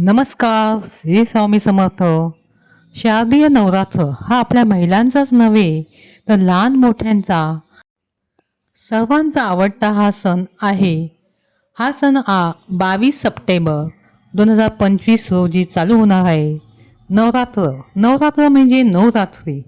नमस्कार श्री स्वामी समर्थ. शारदीय नवरात्र हा आपल्या महिलांचाच नव्हे तर लहान मोठ्यांचा. सर्वांचा आवडता हा सण आहे. हा सण आ बावीस सप्टेंबर दोन हजार पंचवीस रोजी चालू होणार आहे. नवरात्र नवरात्र म्हणजे नवरात्री.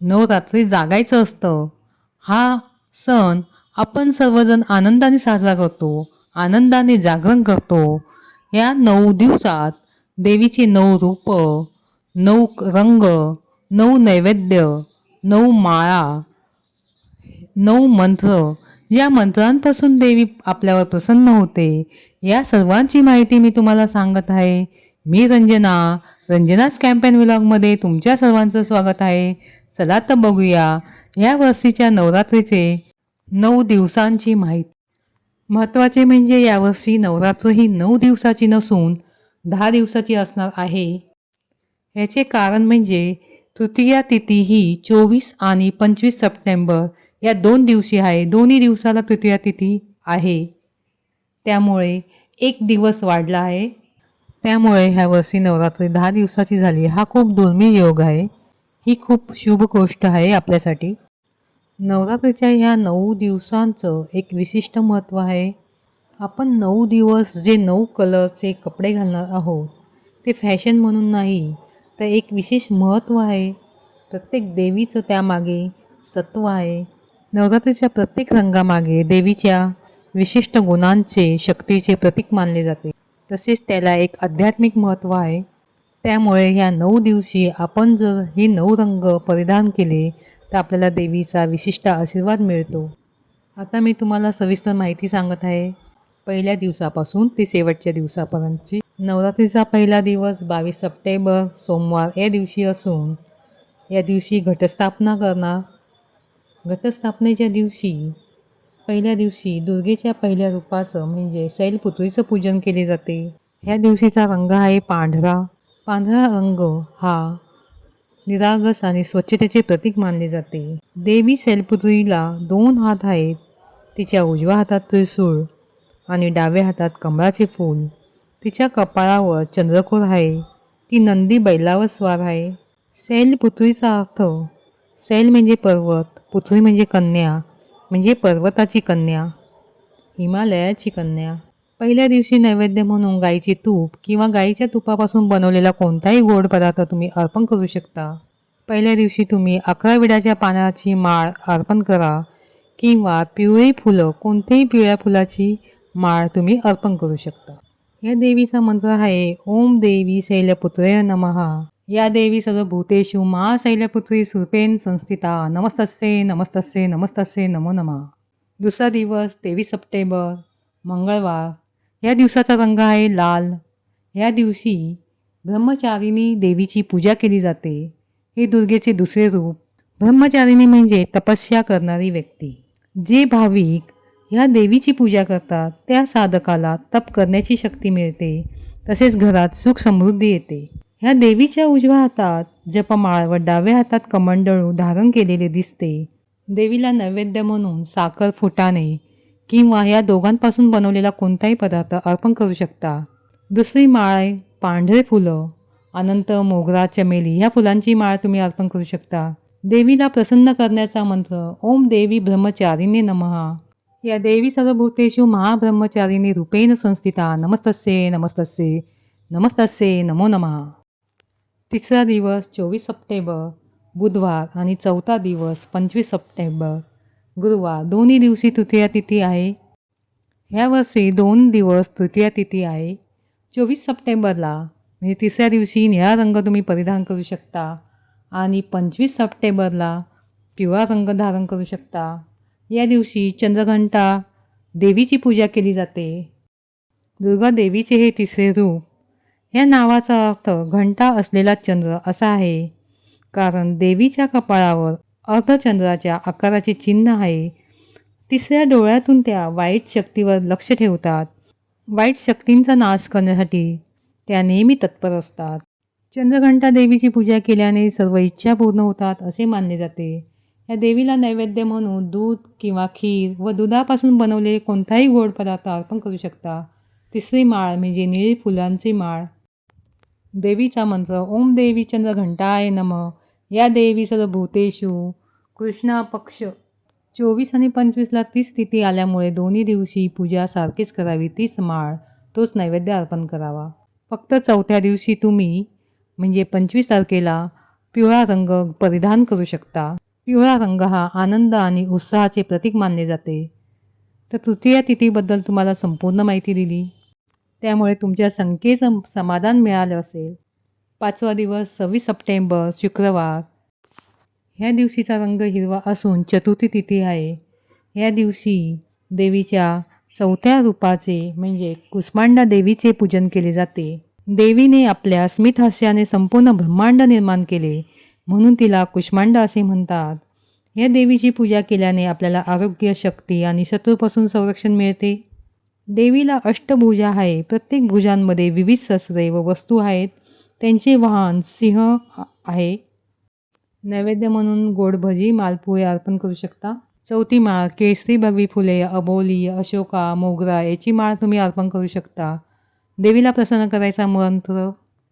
नवरात्री जागायचं असतं. हा सण आपण सर्वजण आनंदाने साजरा करतो आनंदाने जागरण करतो या नऊ दिवसात देवीचे नऊ रूप नऊ रंग नऊ नैवेद्य नऊ माळा नऊ मंत्र. या मंत्रांपासून देवी आपल्यावर प्रसन्न होते. या सर्वांची माहिती मी तुम्हाला सांगत आहे. मी रंजना रंजनाच कॅम्पेन व्लॉगमध्ये तुमच्या सर्वांचं स्वागत आहे. चला तर बघूया या वर्षीच्या नवरात्रीचे नऊ दिवसांची माहिती. महत्त्वाचे म्हणजे यावर्षी नवरात्र ही नऊ दिवसाची नसून दहा दिवसाची असणार आहे. याचे कारण म्हणजे तृतीया तिथी ही चोवीस आणि पंचवीस सप्टेंबर या दोन दिवशी आहे. दोन्ही दिवसाला तृतीया तिथी आहे. त्यामुळे एक दिवस वाढला आहे. त्यामुळे ह्या वर्षी नवरात्री दहा दिवसाची झाली. हा खूप दुर्मिळ योग आहे. ही खूप शुभ गोष्ट आहे आपल्यासाठी. नवरात्रीच्या ह्या नऊ दिवसांचं एक विशिष्ट महत्त्व आहे. आपण नऊ दिवस जे नऊ कलरचे कपडे घालणार आहोत ते फॅशन म्हणून नाही तर एक विशेष महत्त्व आहे. प्रत्येक देवीचं त्यामागे सत्व आहे. नवरात्रीच्या प्रत्येक रंगामागे देवीच्या विशिष्ट गुणांचे शक्तीचे प्रतीक मानले जाते. तसेच त्याला एक आध्यात्मिक महत्त्व आहे. त्यामुळे ह्या नऊ दिवशी आपण जर हे नऊ रंग परिधान केले तर आपल्याला देवीचा विशिष्ट आशीर्वाद मिळतो. आता मी तुम्हाला सविस्तर माहिती सांगत आहे. पहिल्या दिवसापासून ते शेवटच्या दिवसापर्यंतची नवरात्रीचा पहिला दिवस बावीस सप्टेंबर सोमवार या दिवशी असून या दिवशी घटस्थापना करणार. घटस्थापनेच्या दिवशी पहिल्या दिवशी दुर्गेच्या पहिल्या रूपाचं म्हणजे शैलपुत्रीचं पूजन केले जाते. ह्या दिवशीचा रंग आहे पांढरा. पांढरा रंग हा निरागस आणि स्वच्छतेचे प्रतीक मानले जाते. देवी शैलपुत्रीला दोन हात आहेत तिच्या उजव्या हातात त्रिशूळ आणि डाव्या हातात कमळाचे फूल. तिच्या कपाळावर चंद्रकोर आहे ती नंदी बैलावर स्वार आहे. शैलपुत्रीचा अर्थ शैल म्हणजे पर्वत पुत्री म्हणजे कन्या म्हणजे पर्वताची कन्या हिमालयाची कन्या. पहिल्या दिवशी नैवेद्य म्हणून गाईचे तूप किंवा गाईच्या तुपापासून बनवलेला कोणताही गोड पदार्थ तुम्ही अर्पण करू शकता. पहिल्या दिवशी तुम्ही अकरा विड्याच्या पानाची माळ अर्पण करा किंवा पिवळी फुलं कोणत्याही पिवळ्या फुलाची माळ तुम्ही अर्पण करू शकता. या देवीचा मंत्र आहे ओम देवी शैलपुत्रय नमहा या देवी सर्व भूतेषु महाशैलपुत्री सुरपेन संस्थिता नमस्तस्ये नमस्तस्ये नमस्तस्ये नमो नमः. दुसरा दिवस तेवीस सप्टेंबर मंगळवार या दिवसाचा रंग आहे लाल. या दिवशी ब्रह्मचारिणी देवीची पूजा केली जाते. हे दुर्गेचे दुसरे रूप. ब्रह्मचारिणी म्हणजे तपस्या करणारी व्यक्ती. जे भाविक ह्या देवीची पूजा करतात त्या साधकाला तप करण्याची शक्ती मिळते. तसेच घरात सुख समृद्धी येते. ह्या देवीच्या उजव्या हातात जपमाळ व डाव्या हातात कमंडळू धारण केलेले दिसते. देवीला नैवेद्य म्हणून साखर फुटाणे किंवा या दोघांपासून बनवलेला कोणताही पदार्थ अर्पण करू शकता. दुसरी माळ पांढरे फुलं अनंत मोगरा चमेली ह्या फुलांची माळ तुम्ही अर्पण करू शकता. देवीला प्रसन्न करण्याचा मंत्र ओम देवी ब्रह्मचारिणी नमहा या देवी सर्वभूतेषु महाब्रह्मचारिणी रूपेण संस्थिता नमस्तस्ये नमस्तस्ये नमस्तस्ये नमो नमः. तिसरा दिवस चोवीस सप्टेंबर बुधवार आणि चौथा दिवस पंचवीस सप्टेंबर गुरुवार दोन्ही दिवशी तृतीया तिथी आहे. ह्या वर्षी दोन दिवस तृतीया तिथी आहे. चोवीस सप्टेंबरला म्हणजे तिसऱ्या दिवशी निळा रंग तुम्ही परिधान करू शकता आणि पंचवीस सप्टेंबरला पिवळा रंग धारण करू शकता. या दिवशी चंद्रघंटा देवीची पूजा केली जाते. दुर्गा देवीचे हे तिसरे रूप. या नावाचा अर्थ घंटा असलेला चंद्र असा आहे. कारण देवीच्या कपाळावर अर्धचंद्राच्या आकाराचे चिन्ह आहे. तिसऱ्या डोळ्यातून त्या वाईट शक्तीवर लक्ष ठेवतात. वाईट शक्तींचा नाश करण्यासाठी त्या नेहमी तत्पर असतात. चंद्रघंटा देवीची पूजा केल्याने सर्व इच्छा पूर्ण होतात असे मानले जाते. या देवीला नैवेद्य म्हणून दूध किंवा खीर व दुधापासून बनवलेले कोणताही गोड पदार्थ अर्पण करू शकता. तिसरी माळ म्हणजे निळी फुलांची माळ. देवीचा मंत्र ओम देवी चंद्र घंटाय नम. या देवी सर्वभूतेषु कृष्णा पक्ष. चोवीस आणि पंचवीसला तीच स्थिती आल्यामुळे दोन्ही दिवशी पूजा सारखीच करावी तीच माळ तोच नैवेद्य अर्पण करावा. फक्त चौथ्या दिवशी तुम्ही म्हणजे पंचवीस तारखेला पिवळा रंग परिधान करू शकता. पिवळा रंग हा आनंद आणि उत्साहाचे प्रतीक मानले जाते. तर तृतीय तिथीबद्दल तुम्हाला संपूर्ण माहिती दिली. त्यामुळे तुमच्या संख्येचं समाधान मिळालं असेल. पाचवा दिवस सव्वीस सप्टेंबर शुक्रवार. ह्या दिवशीचा रंग हिरवा असून चतुर्थी तिथी आहे. या दिवशी देवीच्या चौथ्या रूपाचे म्हणजे कुष्मांडा देवीचे पूजन केले जाते. देवीने आपल्या स्मितहास्याने संपूर्ण ब्रह्मांड निर्माण केले म्हणून तिला कुष्मांडा असे म्हणतात. या देवीची पूजा केल्याने आपल्याला आरोग्य शक्ती आणि शत्रूपासून संरक्षण मिळते. देवीला अष्टभुजा आहे. प्रत्येक भुजांमध्ये विविध शस्त्रे व वस्तू आहेत. त्यांचे वाहन सिंह आहे. नैवेद्य म्हणून गोडभजी मालपुळे अर्पण करू शकता. चौथी माळ केसरी भगवी फुले अबोली अशोका मोगरा याची माळ तुम्ही अर्पण करू शकता. देवीला प्रसन्न करायचा मंत्र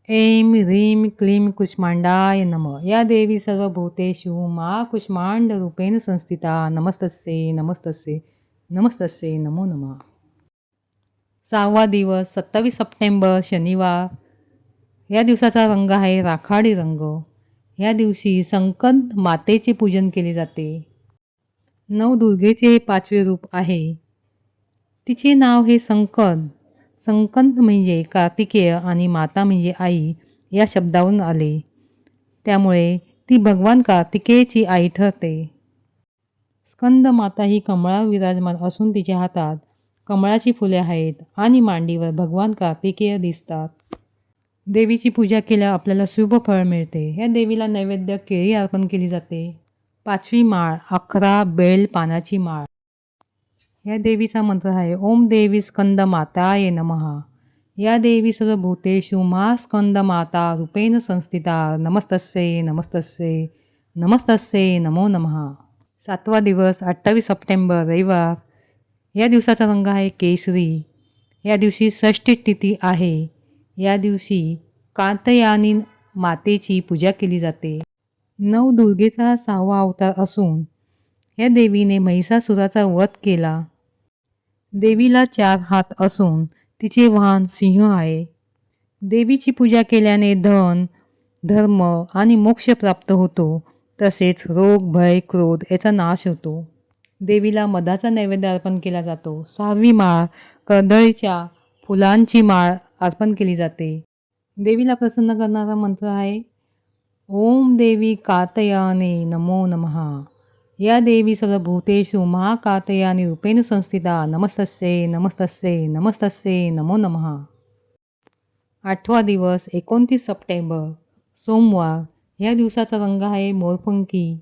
ऐं ह्रीम क्लीं कुष्मांडाय नम. या देवी सर्व भूतेषु मा कुष्मांड रूपेण संस्थिता. नमस्तस्ये नमस्तस्ये नमस्तस्ये नमो नमः. सहावा दिवस सत्तावीस सप्टेंबर शनिवार. या दिवसाचा रंग आहे राखाडी रंग. या दिवशी संकंत मातेचे पूजन केले जाते. नवदुर्गेचे हे पाचवे रूप आहे. तिचे नाव हे संकंत संकंत म्हणजे कार्तिकेय आणि माता म्हणजे आई या शब्दावरून आले. त्यामुळे ती भगवान कार्तिकेयची आई ठरते. स्कंद माता ही कमळावर विराजमान असून तिच्या हातात कमळाची फुले आहेत आणि मांडीवर भगवान कार्तिकेय दिसतात. देवीची पूजा केल्यावर आपल्याला शुभ फळ मिळते. या देवीला नैवेद्य केळी अर्पण केली जाते. पाचवी माळ अकरा बेल पानाची माळ. या देवीचा मंत्र आहे ओम देवी स्कंद माताय नमः. या देवी सर्व भूतेषु मा स्कंद माता रूपेण संस्थिता नमस्तस्ये नमस्तस्ये नमस्तस्ये नमो नमः. सातवा दिवस अठ्ठावीस सप्टेंबर रविवार. या दिवसाचा रंग आहे केसरी. या दिवशी षष्ठी तिथी आहे. या दिवशी कातयानी मातेची पूजा केली जाते. नवदुर्गेचा सहावा अवतार असून या देवीने महिषासुराचा वध केला. देवीला चार हात असून तिचे वाहन सिंह आहे. देवीची पूजा केल्याने धन धर्म आणि मोक्ष प्राप्त होतो. तसेच रोग भय क्रोध याचा नाश होतो. देवीला मधाचा नैवेद्य अर्पण केला जातो. सहावी माळ कर्दळीच्या फुलांची माळ अर्पण केली जाते. देवीला प्रसन्न करणारा मंत्र आहे ओम देवी कातयाने नमो नमः. या देवी सर्वभूतेषु महाकातयानी रूपेण संस्थिता नमस्तस्ये नमस्तस्ये नमस्तस्ये नमो नमः. आठवा दिवस एकोणतीस सप्टेंबर सोमवार. या दिवसाचा रंग आहे मोरपंखी.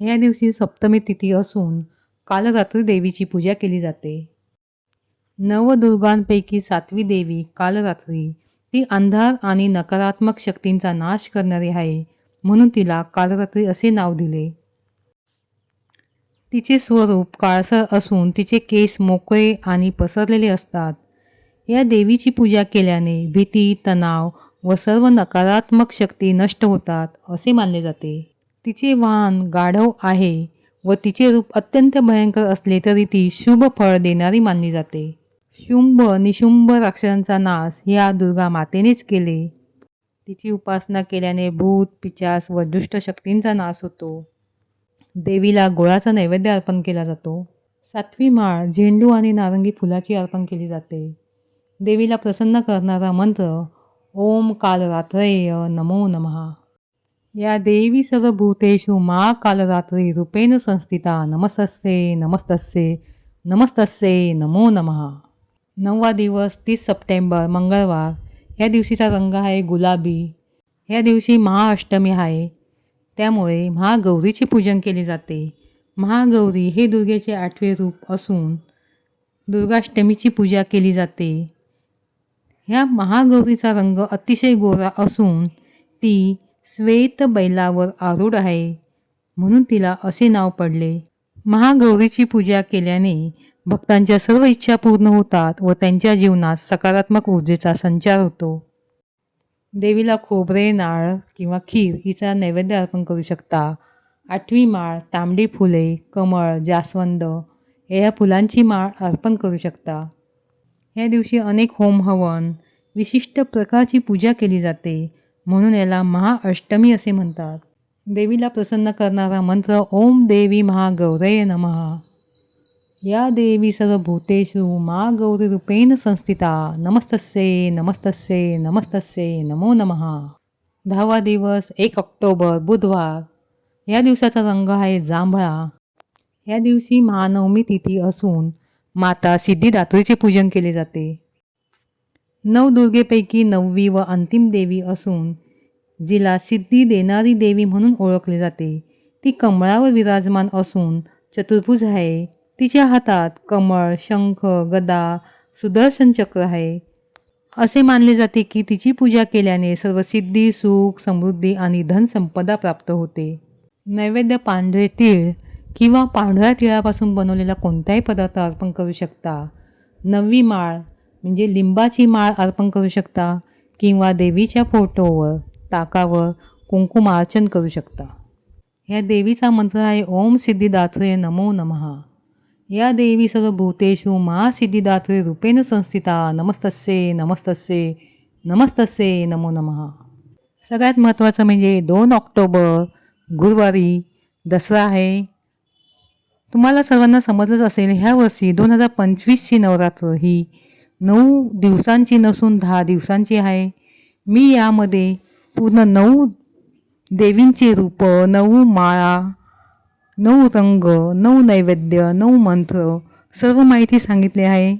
या दिवशी सप्तमी तिथी असून काल रात्री देवीची पूजा केली जाते. नवदुर्गांपैकी सातवी देवी कालरात्री ती अंधार आणि नकारात्मक शक्तींचा नाश करणारी आहे म्हणून तिला कालरात्री असे नाव दिले. तिचे स्वरूप काळसर असून तिचे केस मोकळे आणि पसरलेले असतात. या देवीची पूजा केल्याने भीती तणाव व सर्व नकारात्मक शक्ती नष्ट होतात असे मानले जाते. तिचे वाहन गाढव आहे व तिचे रूप अत्यंत भयंकर असले तरी ती शुभ फळ देणारी मानली जाते. शुंभ निशुंभ राक्षसांचा नाश ह्या दुर्गा मातेनेच केले. तिची उपासना केल्याने भूत पिचास व दुष्ट शक्तींचा नाश होतो. देवीला गोळाचा नैवेद्य अर्पण केला जातो. सातवी माळ झेंडू आणि नारंगी फुलाची अर्पण केली जाते. देवीला प्रसन्न करणारा मंत्र ओम कालरात्रेय नमो नमः. या देवी सर्वभूतेषु मा कालरात्री रूपेण संस्थिता नमस्तस्ये नमस्तस्ये नमस्तस्ये नमो नमः. नववा दिवस तीस सप्टेंबर मंगळवार. या दिवशीचा रंग आहे गुलाबी. या दिवशी महाअष्टमी आहे. त्यामुळे महागौरीचे पूजन केले जाते. महागौरी हे दुर्गेचे आठवे रूप असून दुर्गाष्टमीची पूजा केली जाते. ह्या महागौरीचा रंग अतिशय गोरा असून ती श्वेत बैलावर आरूढ आहे म्हणून तिला असे नाव पडले. महागौरीची पूजा केल्याने भक्तांच्या सर्व इच्छा पूर्ण होतात व त्यांच्या जीवनात सकारात्मक ऊर्जेचा संचार होतो. देवीला खोबरे नाळ किंवा खीर हिचा नैवेद्य अर्पण करू शकता. आठवी माळ तांबडी फुले कमळ जास्वंद या फुलांची माळ अर्पण करू शकता. या दिवशी अनेक होम हवन विशिष्ट प्रकारची पूजा केली जाते म्हणून याला महाअष्टमी असे म्हणतात. देवीला प्रसन्न करणारा मंत्र ओम देवी महागौरय नमः. या देवी सर्वभूतेषु मा गौरीरूपेण संस्थिता। नमस्तस्ये नमस्तस्ये नमस्तस्ये नमो नमः। दहावा दिवस एक ऑक्टोबर बुधवार। या दिवसाचा रंग आहे जांभळा। या दिवशी महानवमी तिथी असून माता सिद्धिदात्रीचे पूजन केले जाते। नवदुर्गेपैकी नववी व अंतिम देवी असून जिला सिद्धी देणारी देवी म्हणून ओळखले जाते। ती कमळावर विराजमान असून चतुर्भुज आहे। तिच्या हातात कमळ शंख गदा सुदर्शन चक्र आहे. असे मानले जाते की तिची पूजा केल्याने सर्व सिद्धी सुख समृद्धी आणि धनसंपदा प्राप्त होते. नैवेद्य पांढरे तीळ किंवा पांढऱ्या तिळापासून बनवलेला कोणताही पदार्थ अर्पण करू शकता. नववी माळ म्हणजे लिंबाची माळ अर्पण करू शकता किंवा देवीच्या फोटोवर ताकावर कुंकुमार्चन करू शकता. ह्या देवीचा मंत्र आहे ओम सिद्धिदात्रे नमो नमः. या देवी सर्व भूतेषु मा सिद्धिदात्री रूपेण संस्थिता नमस्तस्ये नमस्तस्ये नमस्तस्ये नमो नमः. सगळ्यात महत्त्वाचं म्हणजे दोन ऑक्टोबर गुरुवारी दसरा आहे. तुम्हाला सर्वांना समजलंच असेल ह्या वर्षी दोन हजार पंचवीसची नवरात्र ही नऊ दिवसांची नसून दहा दिवसांची आहे. मी यामध्ये पूर्ण नऊ देवींची रूपं नऊ माळा नऊ रंग नऊ नैवेद्य नऊ मंत्र सर्व माहिती सांगितली आहे.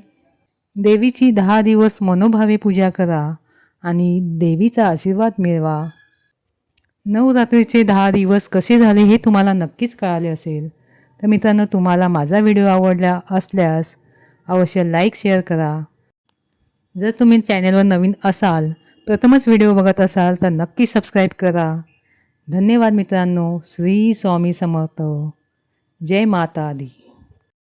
देवीची दहा दिवस मनोभावे पूजा करा आणि देवीचा आशीर्वाद मिळवा. नवरात्रीचे दहा दिवस कसे झाले हे तुम्हाला नक्कीच कळाले असेल. तर मित्रांनो तुम्हाला माझा व्हिडिओ आवडला असल्यास अवश्य लाईक शेअर करा. जर तुम्ही चॅनलवर नवीन असाल प्रथमच व्हिडिओ बघत असाल तर नक्की सबस्क्राईब करा. धन्यवाद मित्रांनो. श्री स्वामी समर्थ. जय माता दी.